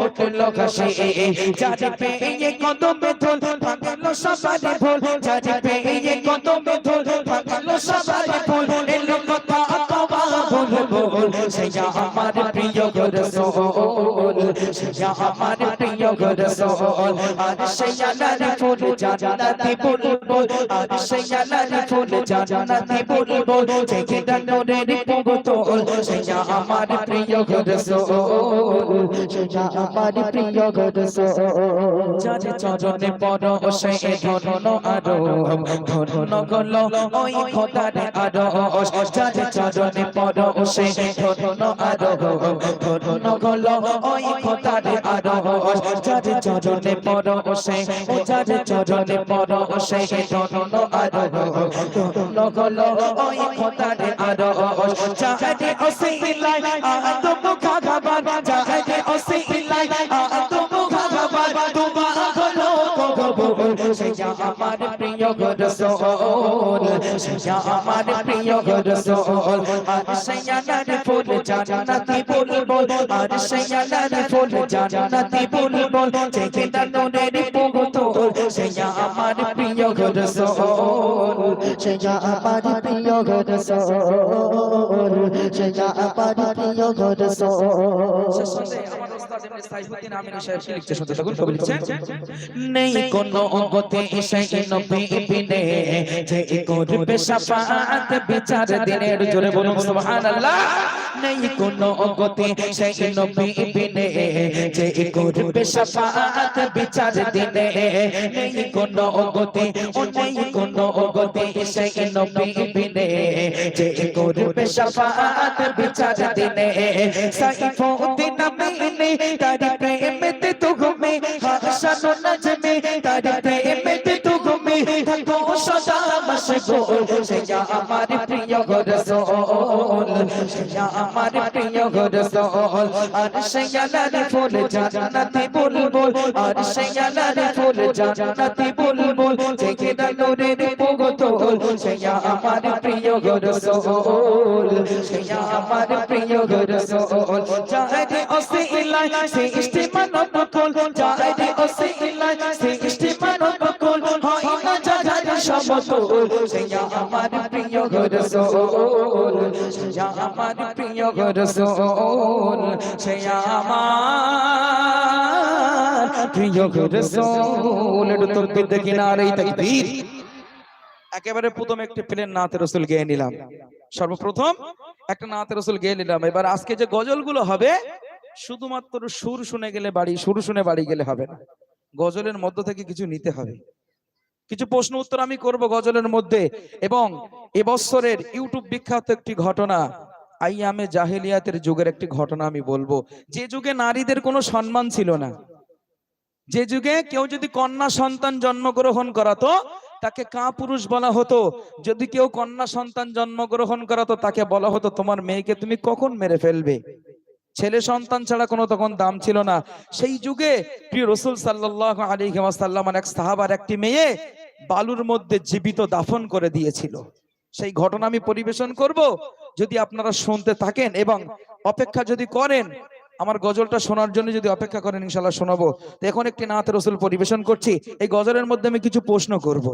ফুটলো ঘাসে যারে পেয়ে কদমে ধুল ভাঙলো সবারে ভুল যারে ভুল সেয়া আমার প্রিয় রসুল সেয়া আমার প্রিয় রসুল আর সেয়া নারী ফুল, জান্নাতি বুলবুল আর সেয়া ফুল, জান্নাতি বুলবুল থেকে ডানোরের পুতুল, সেয়া আমার প্রিয় রসুল সেয়া আমার প্রিয় রসুল যার চরণে পর সে ধরন আরও ধরন গল ওই খোদার আরও যার চরণে পর সে ধরন আরও ধরন গল ওই খোদার আরও যার চরণে পর সে যার চরণে পর সে ধরন আরও ধরন ওই খোদার আরও যারে অসিলাই আদম খাগাবার যারে অসিলাই আদম কবুল আমার প্রিয় রসুল সেয়া আমার প্রিয় রসুল আর সেয়া ফুল জান্নাতি বুলবুল আর সেয়া ফুল জান্নাতি বুলবুল থেকে দানোরের পুতুল সেয়া আমার প্রিয় রসুল সেয়া আমার প্রিয় রসুল সেয়া আমার প্রিয় রসুল নেই কোন অঙ্গতে সেই নবী বিনে যে করবে শাফাআত বিচার দিনের জোরে বলুন সুবহানাল্লাহ নেই কোন অঙ্গতে সেই নবী বিনে যে করবে শাফাআত বিচার দিনে নেই কোন অঙ্গতে ও নেই কোন অঙ্গতে সেই নবী বিনে যে করবে শাফাআত বিচার দিনে সাইফুদ্দিন আমিনী তার প্রেমেতে তো ঘুমে হাসানো নজমে তার প্রেমেতে তো ঘুমে থাকো, সদা মশগুল সেয়া আমার প্রিয় রসুল সেয়া আমার প্রিয় রসুল আর সেয়া ফুল, জান্নাতি বুলবুল। আর সেয়া ফুল, জান্নাতি বুলবুল। থেকে নূরের পুতুল সেয়া আমার প্রিয় রসুল সেয়া আমার প্রিয় রসুল চাহে অসিলাই সৃষ্টি মানব কুল সেয়া আমার প্রিয় সেয়া আমার প্রিয় সেয়া আমার প্রিয় তাকবীর একেবারে প্রথম একটি প্লেন নাতে রসুল গেয়ে নিলাম সর্বপ্রথম একটা নাতে রসুল গেয়ে নিলাম এবার আজকে যে গজলগুলো হবে শুধুমাত্র সুর শুনে গেলে বাড়ি সুর শুনে বাড়ি গেলে হবে না গজলের মধ্য থেকে কিছু নিতে হবে কিছু প্রশ্ন উত্তর আমি করব গজলের মধ্যে। এবং এবছরের ইউটিউব বিখ্যাত একটি ঘটনা, আইয়ামে জাহেলিয়াতের যুগের একটি ঘটনা আমি বলব। যে যুগে নারীদের কোনো সম্মান ছিল না। যে যুগে কেউ যদি কন্যা সন্তান জন্মগ্রহণ করাতো, তাকে কা পুরুষ বলা হতো। যদি কেউ কন্যা সন্তান জন্মগ্রহণ করাতো, তাকে বলা হতো, তোমার মেয়েকে তুমি কখন মেরে ফেলবে? ছেলে সন্তান ছাড়া কোনো তখন দাম ছিল না। সেই যুগে প্রিয় রসুল সাল্লাহ আলী সাল্লাম এক সাহাবার একটি মেয়ে বালুর মধ্যে জীবিত দাফন করে দিয়েছিল। সেই ঘটনা আমি পরিবেশন করব। যদি আপনারা শুনতে থাকেন এবং অপেক্ষা যদি করেন, আমার গজলটা শোনার জন্য যদি অপেক্ষা করেন ইনশাল্লাহ শোনাবো। তো এখন একটি নাথ রসুল পরিবেশন করছি। এই গজলের মধ্যে আমি কিছু প্রশ্ন করব।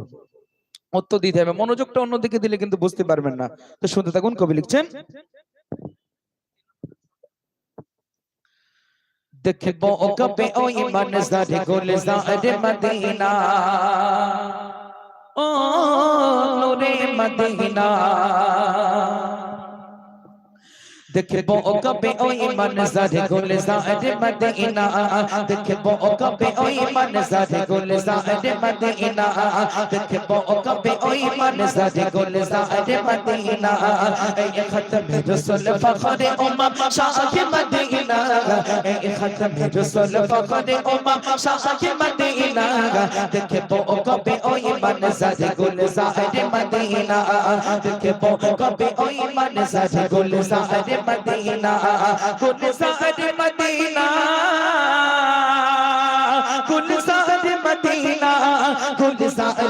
উত্তর দিতে হবে। মনোযোগটা অন্যদিকে দিলে কিন্তু বুঝতে পারবেন না। তো শুনতে থাকুন কবি লিখছেন দেখব কবে ওই মনজার গুলজার মদিনা ও নূরে মদিনা দেখব কবে ওই মনজার গুলজার মদিনা দেখব কবে ওই মনজার গুলজার মদিনা দেখব কবে ওই মনজার গুলজার মদিনা এই খতম রসুল ফখরে উম্মত শাহ মদিনা এই খতম রসুল ফখরে উম্মত শাহ মদিনা দেখব কবে ওই মনজার গুলজার মদিনা দেখব কবে ওই মনজার গুলজার মদিনা। গুলজার মদিনা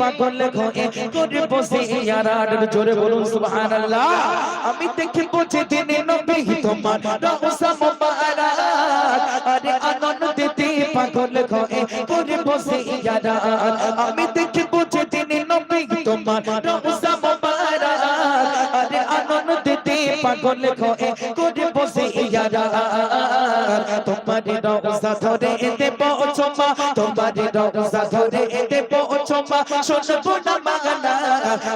পাগল হয়ে করে বসে ইয়ারার জোরে বলুন, সুবহানাল্লাহ। আমি দেখব যে তিনি নবী তোমার রমজা মুবারক। আর আনন্দ দিতে পাগল হয়ে করে বসে ইয়ারার আমি দেখব যে তিনি নবী তোমার রমজা মুবারক। আর আনন্দ দিতে পাগল হয়ে করে বসে ইয়ারার তোমার রওজা ধরে দেব চমা তোমার রওজা ধরে দেব চমা শুনব না মাগনা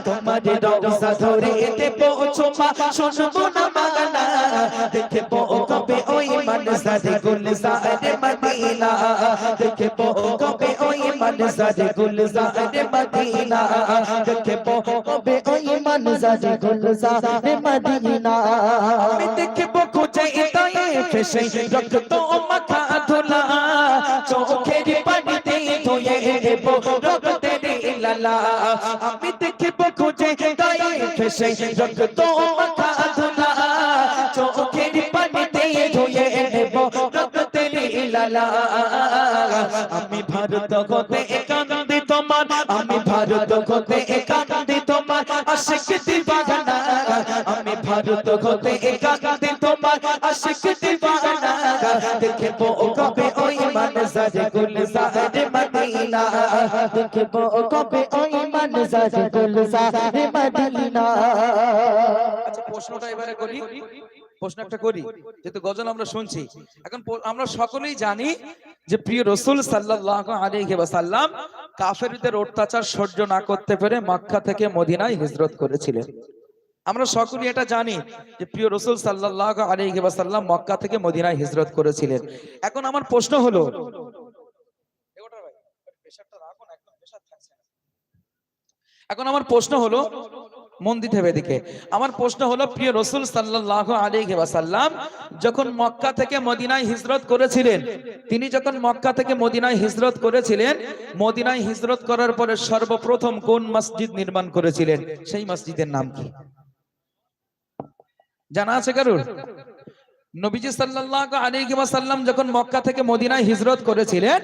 তোমার রওজা ধরে দেব চমা শুনব না মাগনা, দেখব কবে ওই মানসারে গুলজারে মদিনা, দেখব কবে ওই মানসারে গুলজারে মদিনা, দেখব কবে ওই মানসারে গুলজারে মদিনা। আমি দেখব খুঁজে তায়ে ফেসে রক্ত মাখা ধুলা, চোখের পানিতে ধুয়ে লালা আমি দেখব খুঁজে তায়ে ফেসে রক্ত মাখা ধুলা। চোখের পানিতে ধুয়ে দেব রক্তের লালা আমি ভারত হতে একান্তে তোমার, আমি ভারত হতে একান্তে তোমার, আশিক দিবানা। আমি ভারত হতে একান্তে তোমার, আশিক দিবানা। দেখব কবে ওই মানসারে গুলজারে কবে ওই আচ্ছা আমরা সকলেই জানি যে প্রিয় রসুল কাফেরদের অত্যাচার সহ্য না করতে পেরে মক্কা থেকে মদিনায় হিজরত করেছিলেন। আমরা সকলেই এটা জানি যে প্রিয় রসুল সাল্লাল্লাহু আলাইহি ওয়াসাল্লাম মক্কা থেকে মদিনায় হিজরত করেছিলেন। এখন আমার প্রশ্ন হলো এখন আমার প্রশ্ন হলো আমার প্রশ্ন হলো, প্রিয় রসুল আলাইহি ওয়াসাল্লাম যখন মক্কা থেকে মদিনায় হিজরত করেছিলেন, তিনি যখন মক্কা থেকে মদিনায় হিজরত করেছিলেন, মদিনায় হিজরত করার পরে সর্বপ্রথম কোন মসজিদ নির্মাণ করেছিলেন? সেই মসজিদের নাম কি? জানা আছে কারুর? নবীজি সাল্লাল্লাহু আলাইহি ওয়াসাল্লাম যখন মক্কা থেকে মদিনায় হিজরত করেছিলেন,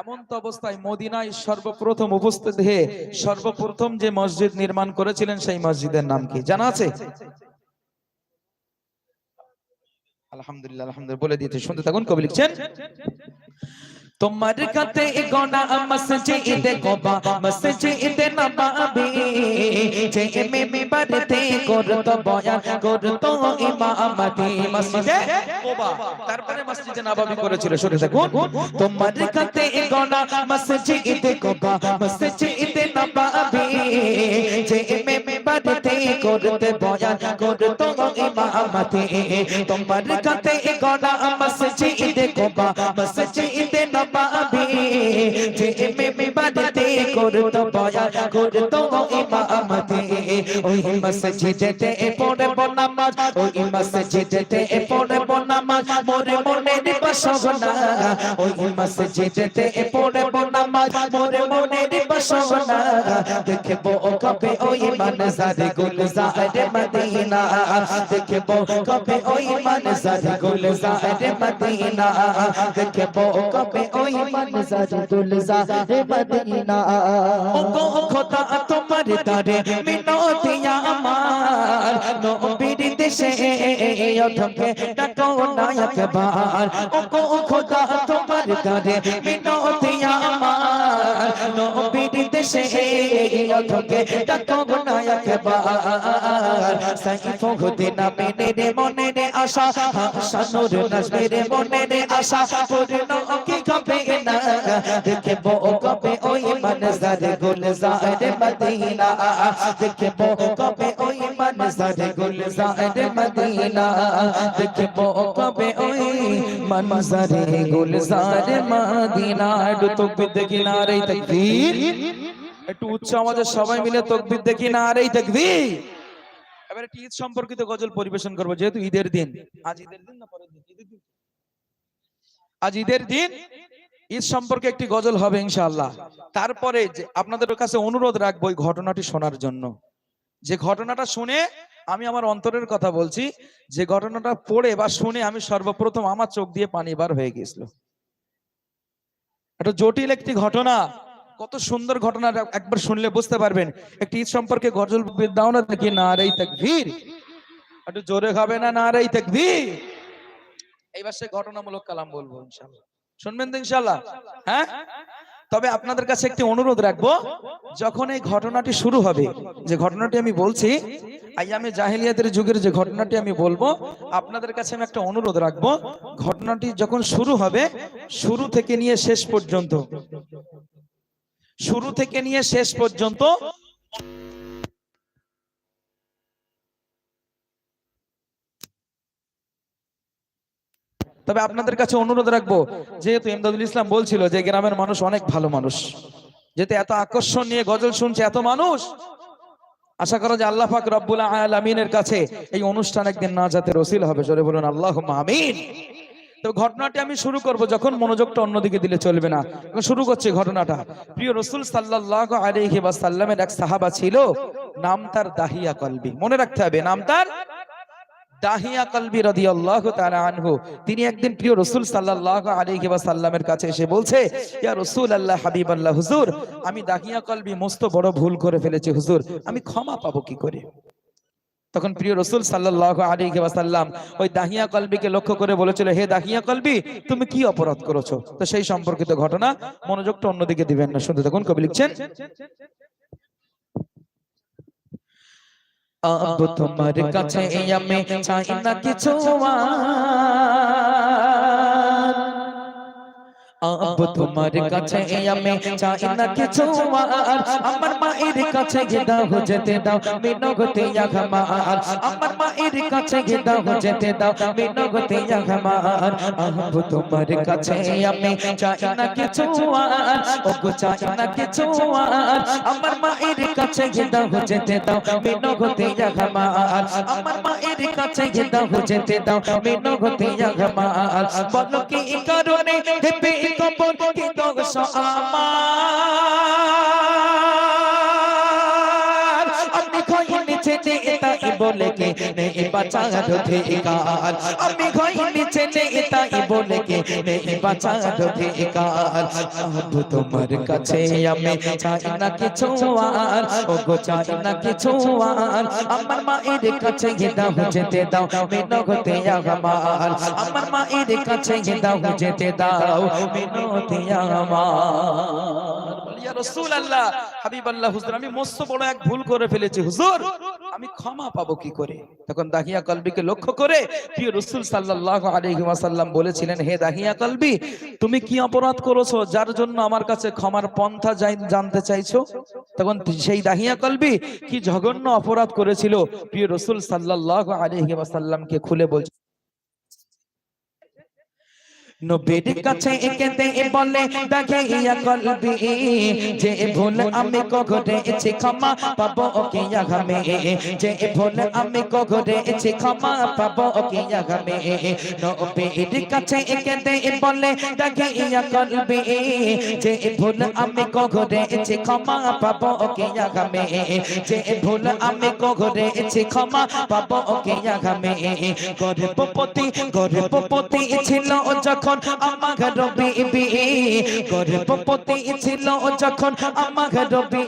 এমন তো অবস্থায় মদিনায় সর্বপ্রথম উপস্থিত হয়ে সর্বপ্রথম যে মসজিদ নির্মাণ করেছিলেন সেই মসজিদের নাম কি? জানা আছে? আলহামদুলিল্লাহ আলহামদুলিল্লাহ, বলে দিতে শুনতে থাকুন, কবি লিখছেন তোমার কাতে গোনা মসজিদ কোবা মসজিদ নবাবি যে মে বারতে করত বয়ান করত ইমামতি মসজিদে কোবা তারপরে মসজিদে নববী করেছিল শুনে থাকুন তোমার কাতে গোনা মসজিদ কোবা মসজিদ নবাবি যে মে বারতে করত বয়ান করত ইমামতি তোমার কাতে গোনা মসজিদ কোবা মসজিদ নবাবি যে মে বারতে করত বয়ান করত ইমামতি। ওই মসজিদেতে পড়ব নামাজ, ওই মসজিদেতে পড়ব নামাজ। মোরে মনের বাসনা ওই মসজিদেতে পড়ব নামাজ, মোরে মনের বাসনা দেখব কবে ওই মনজার গুলজার মদিনা। দেখব কবে ওই মনজার গুলজার মদিনা। দেখব কবে ওই মনজার গুলজার মদিনা। ও খোদা, তোমার দারে মিনতি আমার। নবীর দেশে অধমে ডাকো নায়ক বার ও খোদা, তোমার দারে মিনতি নবীর দেশে অধমে ডাকো নায়ক বার সাইফ হতে না মেনে রে মনে রে আশা হাসানুর নাজমে রে মনে রে আশা পূর্ণ কি কবে না দেখব কবে ওই মনজার গুলজার মদিনা দেখব কবে ওই মনজার গুলজার মদিনা দেখব কবে ওই মনজার গুলজার মদিনা একটু তো কিনারে তকবীর একটু উচ্চ আমাদের সবাই মিলে তকবির দেখি না আর এই তকবির এবার ঈদ সম্পর্কিত গজল পরিবেশন করব যেহেতু ঈদের দিন। আজ ঈদের দিন না পরের দিন? ঈদের দিন। আজ ঈদের দিন? ঈদ সম্পর্কে একটি গজল হবে ইনশাআল্লাহ। তারপরে যে আপনাদের কাছে অনুরোধ রাখব এই ঘটনাটি শোনার জন্য। যে ঘটনাটা শুনে আমি আমার অন্তরের কথা বলছি যে ঘটনাটা পড়ে বা শুনে আমি সর্বপ্রথম আমার চোখ দিয়ে পানি বার হয়ে গেছিল একটা জটিল একটি ঘটনা। কত সুন্দর ঘটনা একবার শুনলে বুঝতে পারবেন। একটি ঈদ সম্পর্কে গজল দাও না দেখি না রে তাকবীর। একটু জোরে খাবে না না রে তাকবীর? এইবার সে ঘটনামূলক কালাম বলব ইনশাআল্লাহ। শুনবেন তো ইনশাআল্লাহ? হ্যাঁ? তবে আপনাদের কাছে একটি অনুরোধ রাখব, যখন এই ঘটনাটি শুরু হবে, যে ঘটনাটি আমি বলছি, আইয়ামে জাহেলিয়াতের যুগের যে ঘটনাটি আমি বলব, আপনাদের কাছে আমি একটা অনুরোধ রাখব, ঘটনাটি যখন শুরু হবে, শুরু থেকে নিয়ে শেষ পর্যন্ত। শুরু থেকে নিয়ে শেষ পর্যন্ত তবে আপনাদের কাছে অনুরোধ রাখব, যেহেতু এমদাদুল ইসলাম বলছিল যে গ্রামের মানুষ অনেক ভালো মানুষ, যেহেতু এত আকর্ষণ নিয়ে গজল শুনছে এত মানুষ, আশা করো যে আল্লাহ পাক রব্বুল আলামিনের কাছে এই অনুষ্ঠান একদিন না যাতে রসিল হবে। জোরে বলুন আল্লাহ আমিন। তো ঘটনাটি আমি শুরু করব যখন মনোযোগটা অন্যদিকে দিলে চলবে না। শুরু করছে ঘটনাটা। প্রিয় রসুল সাল্লাল্লাহু আলাইহি ওয়াসাল্লামের এক সাহাবা ছিল, নাম তার দাহিয়া কলবি। মনে রাখতে হবে, নাম তার তিনি একদিন প্রিয় রাসূল সাল্লাল্লাহু আলাইহি ওয়াসাল্লামের কাছে এসে বলছে আমি দাহিয়া কলবি মস্ত বড় ভুল করে ফেলেছি, হুজুর, আমি ক্ষমা পাবো কি করে? তখন প্রিয় রসুল সাল্লাহ আলী সাল্লাম ওই দাহিয়া কলবিকে লক্ষ্য করে বলেছিল, হে দাহিয়া কলবি, তুমি কি অপরাধ করেছ? তো সেই সম্পর্কিত ঘটনা মনোযোগটা অন্যদিকে দিবেন না, শুনতে তখন কবি লিখছেন, আব তোমার কাছে আমি চাই না কিছু আর। আব তোমার কাছে আমি চাই না কিছু আর আমার মায়ের কাছে গেদা হো যেতে দাও মিনগতে ইয়াগমার আমার মায়ের কাছে গেদা হো যেতে দাও মিনগতে ইয়াগমার আব তোমার কাছে আমি চাই না কিছু আর ওগো চাই না কিছু আর আমার মায়ের কাছে গেদা হো যেতে দাও মিনগতে ইয়াগমার আমার মায়ের কাছে গেদা হো যেতে দাও মিনগতে ইয়াগমার বলো কি কারণে দেবে কবর কি দোষ আমার আমি খই নিচে তাই বলে কে নেই বাঁচার অধিকার আমি খই নিচে তাই বলে কে নেই বাঁচার অধিকার আব তোমার কাছে আমি চাই না কিছু আর ও গো চাই না কিছু আর আমার মায়ের কাছে দাও যেতে দাও মিনগতে আমার আমার মায়ের কাছে দাও যেতে দাও মিনতি আমার আমি ক্ষমা পাবো কি করে? তখন দাহিয়া কলবিকে লক্ষ্য করে প্রিয় বলেছিলেন, হে দাহিয়া কলবি, তুমি কি অপরাধ করেছ যার জন্য আমার কাছে ক্ষমার পন্থা জানতে চাইছো? তখন সেই দাহিয়া কলবি কি জঘন্য অপরাধ করেছিল, প্রিয় রাসূল সাল্লাল্লাহু আলাইহি খুলে বলছে। নবীর কাছে কেঁদে বলে দেখে ইয়া কলবি যে ভুল আমি করেছি ক্ষমা পাবো কি আগামে যে ভুল আমি করেছি ক্ষমা পাবো কি আগামে নবীর কাছে কেঁদে বলে দেখে ইয়া কলবি যে ভুল আমি করেছি ক্ষমা পাবো কি আগামে যে ভুল আমি করেছি ক্ষমা পাবো কি আগামে গর্ভপতি গর্ভপতি ছিল যখন আমার রবি গর্ভপতি ছিল যখন আমার রবি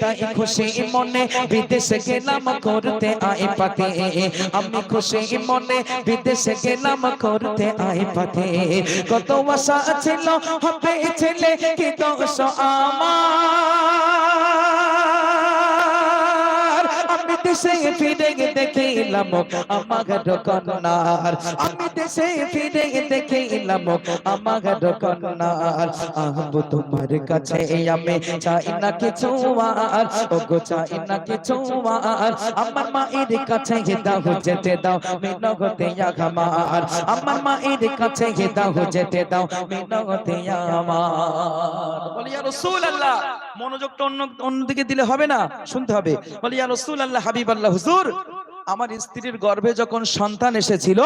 তাই খুশি মনে বিদেশে গেলাম করতে আই পাতে। আমি খুশি মনে বিদেশে গেলাম করতে আই পাতে। কত আশা ছিল হবে ছেলে কি দোষ আমার। আমি দেশে ফিরে দেখিলাম আমি দেশে ফিরে দেখিলাম তোমার কাছে আমি চাই না কিছু আর ও গো চাই না কিছু আর। আমার কাছে যেতে দাও মিনগতে আমার আমার কাছে যেতে দাও মিনগতে আমার বলি, ইয়া মনোযোগটা অন্য অন্যদিকে দিলে হবে না, শুনতে হবে। বলে, ইয়া রসুল আল্লাহ হাবিব আল্লাহ, হুজুর, আমার স্ত্রীর গর্ভে যখন সন্তান এসেছিল,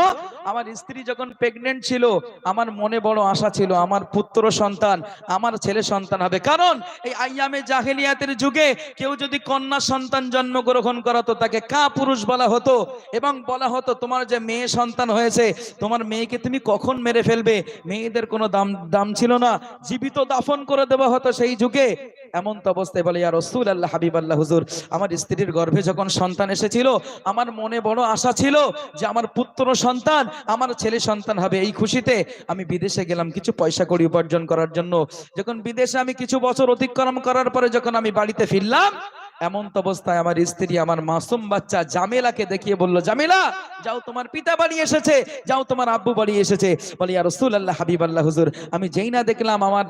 আমার স্ত্রী যখন প্রেগনেন্ট ছিল, আমার মনে বড় আশা ছিল, আমার পুত্র সন্তান, আমার ছেলে সন্তান হবে। কারণ এই আইয়ামে জাহেলিয়াতের যুগে কেউ যদি কন্যা সন্তান জন্মগ্রহণ করাতো, তাকে কা পুরুষ বলা হতো? এবং বলা হতো, তোমার যে মেয়ে সন্তান হয়েছে, তোমার মেয়েকে তুমি কখন মেরে ফেলবে? মেয়েদের কোনো দাম দাম ছিল না। জীবিত দাফন করে দেওয়া হতো সেই যুগে। এমন তো অবস্থায় বলে, ইয়া রসুল আল্লাহ হাবিব আল্লাহ হুজুর, আমার স্ত্রীর গর্ভে যখন সন্তান এসেছিল, আমার মনে বড় আশা ছিল যে আমার পুত্র সন্তান, আমার ছেলে সন্তান হবে এই খুশিতে। আমি বিদেশে গেলাম কিছু পয়সা করি উপার্জন করার জন্য। যখন বিদেশে আমি কিছু বছর অতিক্রম করার পরে যখন আমি বাড়িতে ফিরলাম এমন অবস্থায় আমার স্ত্রী, আমার মাসুম বাচ্চা জামেলাকে দেখিয়ে বলল, জামেলা, যাও তোমার পিতা বাড়ি এসেছে, যাও তোমার আব্বু বাড়ি এসেছে। বলি আর রসুল আল্লাহ হাবিব আল্লাহ হুজুর, আমি যেই না দেখলাম আমার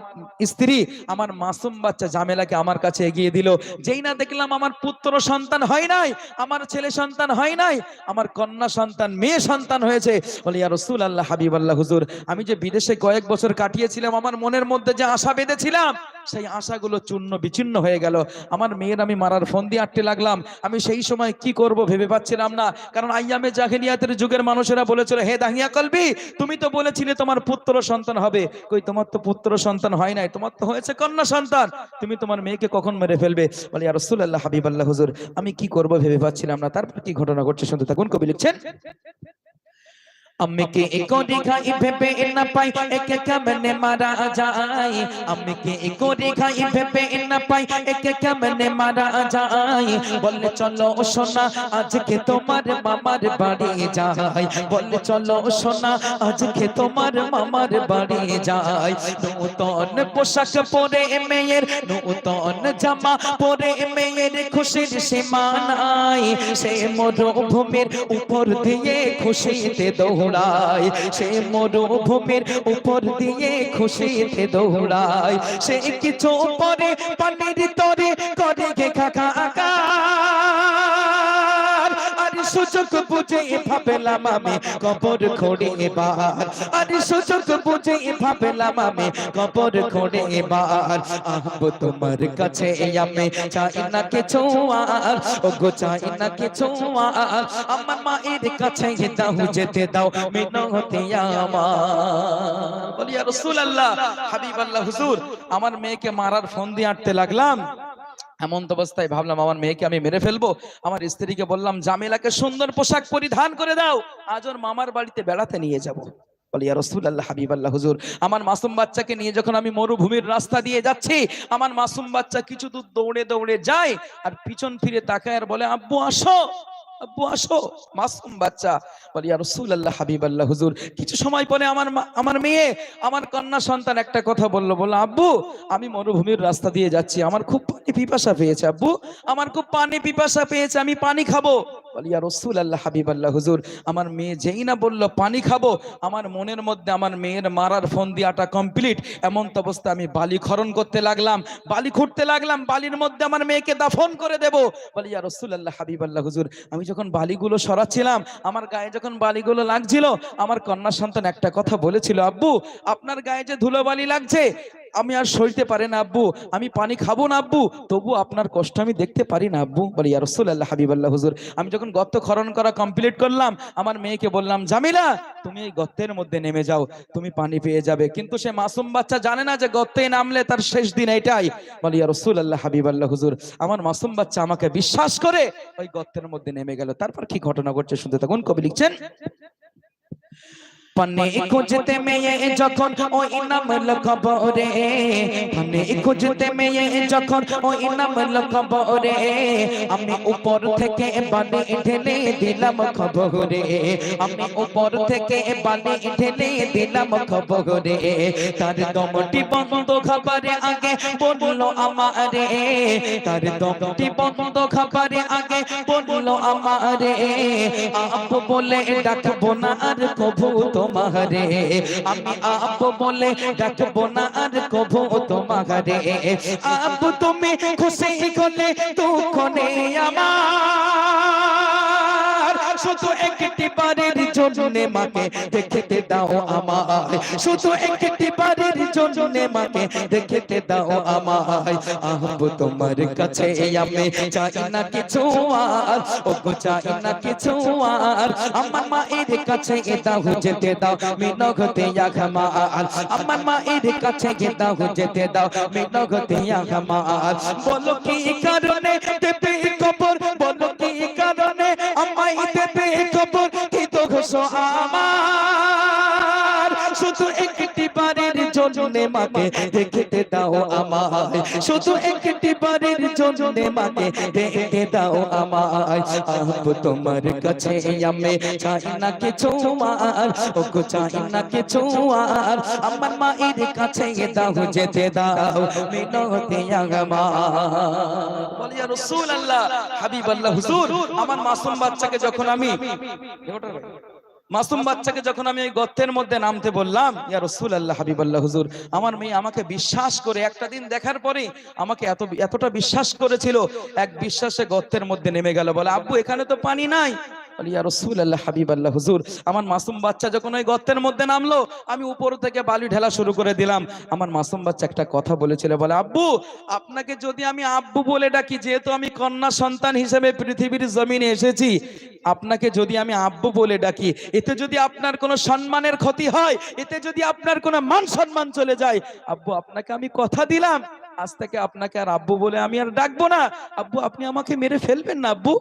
স্ত্রী, আমার মাসুম বাচ্চা জামেলাকে আমার কাছে এগিয়ে দিল, যেই না দেখলাম আমার পুত্র সন্তান হয় নাই, আমার ছেলে সন্তান হয় নাই, আমার কন্যা সন্তান, মেয়ে সন্তান হয়েছে। বলি আর রসুল আল্লাহ হাবিব আল্লাহ হুজুর, আমি যে বিদেশে কয়েক বছর কাটিয়েছিলাম, আমার মনের মধ্যে যে আশা বেঁধেছিলাম সেই আশাগুলো চূর্ণ বিচ্ছিন্ন হয়ে গেল। আমার মেয়ের আমি মারার ফোন দিয়ে আটতে লাগলাম। আমি সেই সময় কি করব ভেবে পাচ্ছিলাম না। কারণ আইয়ামে জাহেলিয়াতের যুগের মানুষেরা বলেছিল, হে দাহিয়া কলবি, তুমি তো বলেছিলে তোমার পুত্র সন্তান হবে। কই, তোমার তো পুত্র সন্তান হয় নাই, তোমার তো হয়েছে কন্যা সন্তান। তুমি তোমার মেয়েকে কখন মেরে ফেলবে? বলে আর রসুল্লাহ হাবিব আল্লাহ হুজুর, আমি কি করব ভেবে পাচ্ছিলাম না। তারপর কি ঘটনা ঘটছে শুনতে থাকুন, কবি লিখছেন আমি কে কোরি খাই ভেবে না পাই একে কেমনে মারা যায় আমি কে কোরি খাই ভেবে না পাই একে কেমনে মারা যায় বলে চলো সোনা আজকে তোমার মামার বাড়ি যাই বলে চলো সোনা আজকে তোমার মামার বাড়ি যাই নূতন পোশাক পরে মেয়ের নূতন জামা পরে মেয়ের খুশির সীমা নাই সে মরুভূমির উপর দিয়ে খুশিতে দৌড়ায়। সে মরুভূমির উপর দিয়ে খুশিতে দৌড়ায়। সে কিছু পরে পানির তরে করে গে আর সুযোগ বুঝে ভাবলাম আমি, কবর খোড়ে এবার আর সুযোগ বুঝে ভাবলাম আমি, কবর খোড়ে এবার আহব তোমার কাছে আমি চাই না কিছু আর ও গো চাই না কিছু আর। আমার মায়ের কাছে দাও, যেতে দাও মিনতি আমার। বলি রাসূলুল্লাহ, হাবিবাল্লাহ, হুজুর, আমার মেয়েকে মারার ফোন দিয়ে আটতে লাগলাম। এমন অবস্থায় ভাবলাম আমার মেয়েকে আমি মেরে ফেলব। আমার স্ত্রীকে বললাম, জামেলাকে সুন্দর পোশাক পরিধান করে দাও, আজ ওর মামার বাড়িতে বেড়াতে নিয়ে যাব। বলি, ইয়া হাবিব আল্লাহ আমার মাসুম বাচ্চাকে নিয়ে যখন আমি মরুভূমির রাস্তা দিয়ে যাচ্ছি, আমার মাসুম বাচ্চা কিছু দূর দৌড়ে দৌড়ে যায় আর পিছন ফিরে তাকায় আর বলে, আব্বু, আসো। আব্বু, আসো। মাসুম বাচ্চা। বলি আর রসুল্লাহ হাবিব আল্লাহ হুজুর। কিছু সময় পরে আমার আমার মেয়ে, আমার কন্যা সন্তান একটা কথা বলল। বলল, আব্বু, আমি মরুভূমির রাস্তা দিয়ে যাচ্ছি। আমার খুব পানি পিপাসা পেয়েছে, আব্বু। আমার খুব পানি পিপাসা পেয়েছে, আমি পানি খাব। বলি, ইয়া রসুল আল্লাহ হাবিব আল্লাহ হুজুর, আমার মেয়ে যেই না বলল, পানি খাব, আমার মনের মধ্যে আমার মেয়ের মারার ফোন দিয়াটা কমপ্লিট এমন তো অবস্থা, আমি বালি খরণ করতে লাগলাম, বালি খুঁড়তে লাগলাম, বালির মধ্যে আমার মেয়েকে দাফন করে দেব। বলি, ইয়া রসুল আল্লাহ হাবিব আল্লাহ হুজুর, আমি যখন বালিগুলো সরাচ্ছিলাম, আমার গায়ে যখন বালিগুলো লাগছিল, আমার কন্যা সন্তান একটা কথা বলেছিল, আব্বু, আপনার গায়ে যে ধুলো বালি লাগছে আমি আর সইতে পারি না, আব্বু। আমি পানি খাব না, আব্বু। তবু আপনার কষ্ট আমি দেখতে পারি না, আব্বু। বলি, ইয়া রাসূলুল্লাহ, হাবিবাল্লাহ, হুজুর। আমি যখন গর্ত খনন করা কমপ্লিট করলাম, আমার মেয়েকে বললাম, জামিলা, তুমি এই গর্তের মধ্যে নেমে যাও। তুমি পানি পেয়ে যাবে। কিন্তু সে মাসুম বাচ্চা জানে না যে গর্তে নামলে তার শেষ দিন এটাই। বলি, ইয়া রাসূলুল্লাহ, হাবিবাল্লাহ, হুজুর। আমার মাসুম বাচ্চা আমাকে বিশ্বাস করে ওই গর্তের মধ্যে নেমে গেল। তারপর কি ঘটনা ঘটছে শুনতে থাকুন, কবি লিখছেন? পানে খুঁজতে মেয়ে যখন ওই নাম খবরে পানে খুঁজতে মেয়ে যখন ওই নাম খবরে আমি উপর থেকে বালি ঢেলে দিলাম খবরে আমি উপর থেকে বালি ঢেলে দিলাম খবরে তার দমটি বন্ধ খবরে আগে বলল আমারে তার দমটি বন্ধ খবরে আগে বলল আমারে আপ বলে ডাকবো না আর কভু তোমারে। আমি আপ বলে ডাকবো না আর কব তোমারে। আপ তুমি খুশি হলে দুঃখ নেই আমার। শুধু একটি বারের জন্য মাকে দেখতে দাও আমায়। শুধু একটি বারের জন্য মাকে দেখতে দাও আমায়। আহব তোমার কাছে আমি চাই না কিছু আর ও চাই না কিছু আর। আমার মায়ের কাছে দাও যেতে দাও, মিনগতে ইয়াঘমার আমার মায়ের কাছে দাও যেতে দাও, মিনগতে ইয়াঘমার বলো কি কারণে দেবে কবর? বলো কি কারণে আমায় দেবে কবর কি তো ঘোষ আমার জন্য মাকে দেখতে দাও আমায়। শুধু একটি বারের জন্য মাকে দেখতে দাও আমায়। আপ তোমার কাছে আমি চাই না কিছু আর ও গো চাই না কিছু আর। আমার মায়ের কাছে দাও যেতে দাও মিনতি আমার বলি ইয়া রাসূলুল্লাহ হাবিবাল্লাহ হুজুর আমার মাসুম বাচ্চাকে যখন আমি মাসুম বাচ্চাকে যখন আমি ওই গর্তের মধ্যে নামতে বললাম ইয়া রসুল আল্লাহ হাবিবাল্লাহ হুজুর আমার মেয়ে আমাকে বিশ্বাস করে একটা দিন দেখার পরে আমাকে এত এতটা বিশ্বাস করেছিল এক বিশ্বাসে গর্তের মধ্যে নেমে গেল বলে আব্বু এখানে তো পানি নাই। বলি, ইয়া রাসূলুল্লাহ, হাবিবাল্লাহ, হুজুর। আমার মাসুম বাচ্চা যখন ওই গর্তের মধ্যে নামলো, আমি উপর থেকে বালি ঢেলা শুরু করে দিলাম। আমার মাসুম বাচ্চা একটা কথা বলেছিল, বলে, আব্বু, আপনাকে যদি আমি আব্বু বলে ডাকি, যেহেতু আমি কন্যা সন্তান হিসেবে পৃথিবীর জমিনে এসেছি, আপনাকে যদি আমি আব্বু বলে ডাকি, এতে যদি আপনার কোনো সম্মানের ক্ষতি হয়, এতে যদি আপনার কোনো মান সম্মান চলে যায়, আব্বু, আপনাকে আমি কথা দিলাম। আজ থেকে আপনাকে আর আব্বু বলে আমি আর ডাকবো না। আব্বু, আপনি আমাকে মেরে ফেলবেন না আব্বু?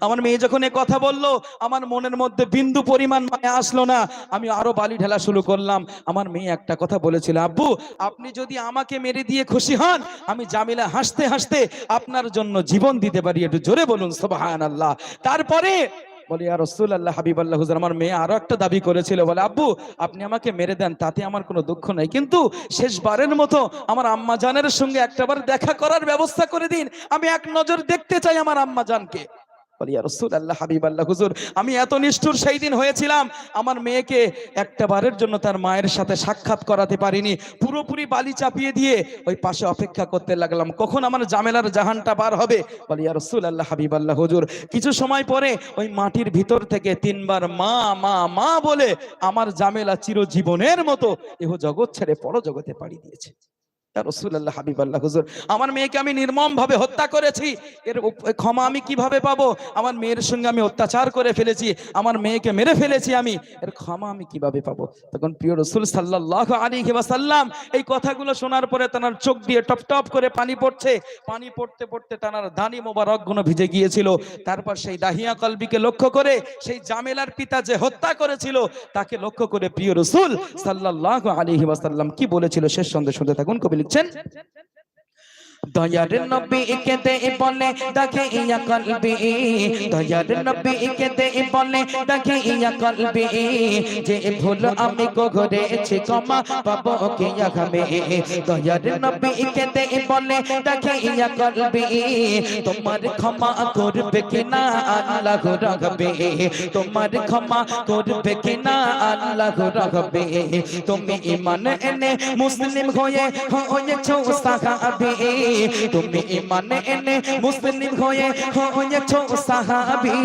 আমার মেয়ে যখন এ কথা আমার মনের মধ্যে বিন্দু পরিমাণ মায়া আসলো না। আমি আরও বালি ঢেলা শুরু করলাম। আমার মেয়ে একটা কথা বলেছিল, আব্বু, আপনি যদি আমাকে মেরে দিয়ে খুশি হন, আমি জামিলা হাসতে হাসতে আপনার জন্য জীবন দিতে পারি। একটু জোরে বলুন, সুবহানাল্লাহ। তারপরে বলি আর রসুল আল্লাহ হাবিব আল্লাহ হুজুর, আমার মেয়ে আরও একটা দাবি করেছিল। বলে, আব্বু, আপনি আমাকে মেরে দেন, তাতে আমার কোনো দুঃখ নাই। কিন্তু শেষবারের মতো আমার আম্মা জানের সঙ্গে একটাবার দেখা করার ব্যবস্থা করে দিন। আমি এক নজর দেখতে চাই আমার আম্মা জানকে হাবিব আল্লাহ আমি এত নিষ্ঠুর সেই দিন হয়েছিলাম। আমার মেয়েকে একটা বারের জন্য তার মায়ের সাথে সাক্ষাৎ করাতে পারিনি। পুরোপুরি বালি চাপিয়ে দিয়ে ওই পাশে অপেক্ষা করতে লাগলাম। কখন আমার জামেলার জাহানটা পার হবে? বলি আর রসুল আল্লাহ হাবিব আল্লাহ হুজুর, কিছু সময় পরে ওই মাটির ভিতর থেকে তিনবার মা মা মা বলে আমার জামেলা চিরজীবনের মতো এহ জগৎ ছেড়ে পর জগতে পাড়ি দিয়েছে। আমার মেয়েকে আমি নির্মম ভাবে হত্যা করেছি। এর ক্ষমা আমি কীভাবে পাবো? আমার মেয়ের সঙ্গে আমি অত্যাচার করে ফেলেছি, আমার মেয়েকে মেরে ফেলেছি আমি। এর ক্ষমা আমি কীভাবে পাবো? তখন প্রিয় রসুল সাল্লাহ আলী সাল্লাম এই কথাগুলো শোনার পরে তার চোখ দিয়ে করে পানি পড়ছে। পানি পড়তে পড়তে তার দানি মোবারকগুলো ভিজে গিয়েছিল। তারপর সেই দাহিয়া কলবিকে লক্ষ্য করে সেই জামেলার পিতা যে হত্যা করেছিল, তাকে লক্ষ্য করে প্রিয় রসুল সাল্লাহ আলী ওয়াসাল্লাম কি বলেছিল? শেষ সন্দেহ শুনতে থাকুন কবি লিখছেন দয়ার নবী কেতে বলে, দেখে ইয়া কলবি। দয়ার নবী কেতে বলে, দেখে ইয়া কলবি। যে ভুল আমি গো ঘরেছি ক্ষমা পাবো কে ইয়াখামে দয়ার নবী কেতে বলে, দেখে ইয়া কলবি। তোমার ক্ষমা করবে কিনা আল্লাহ রাখবে। তোমার ক্ষমা করবে কিনা আল্লাহ রাখবে। তুমি ইমান এনে মুসলিম হয়ে হয়েছো সাহাবী। তুমি ইমান এনে মুসলিম হয়ে হয়েছো সাহাবী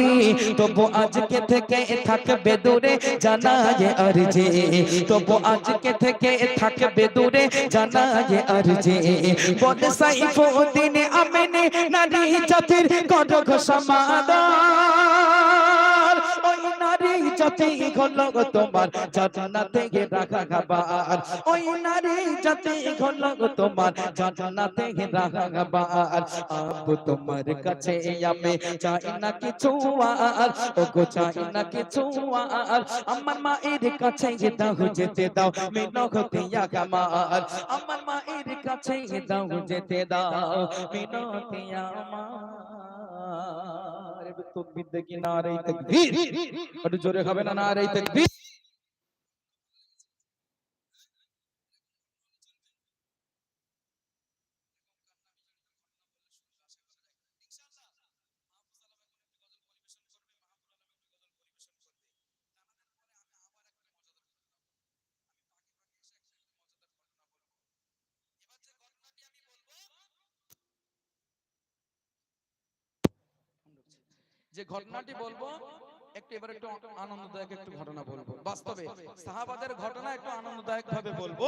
তবু আজকে থেকে থাকবে দূরে জানায় আরজি তবু আজকে থেকে থাকবে দূরে জানায় আরজি বলে সাইফুদ্দিন আমিনে নারী জাতির কটক সমাদার ওই নারী জাতি হলো তোমার জান্নাতে গে রাখা খাবার ওই নারী জাতি হলো তোমার জান্নাতে গে রাখা খাবার আব তোমার কাছে আমি চাই না কিছু আর ও গো চাই না কিছু আর আমার মায়ের কাছে দাও যেতে দাও মিনতি আমার আমার মায়ের কাছে দাও যেতে দাও মিনতি আমার তকবীর দেখি না রে তাকবীর। একটু জোরে হবে না না এই তাকবীর? যে ঘটনাটি বলব একটু এবার একটু আনন্দদায়ক একটু ঘটনা বলব। বাস্তবে সাহাবাদের ঘটনা একটু আনন্দদায়ক ভাবে বলব।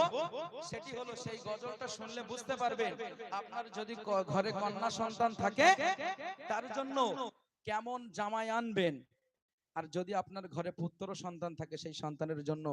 সেটি হলো সেই গজলটা শুনলে বুঝতে পারবেন আপনার যদি ঘরে কন্যা সন্তান থাকে তার জন্য কেমন জামাই আনবেন? আর যদি আপনার ঘরে পুত্র সন্তান থাকে সেই সন্তানের জন্য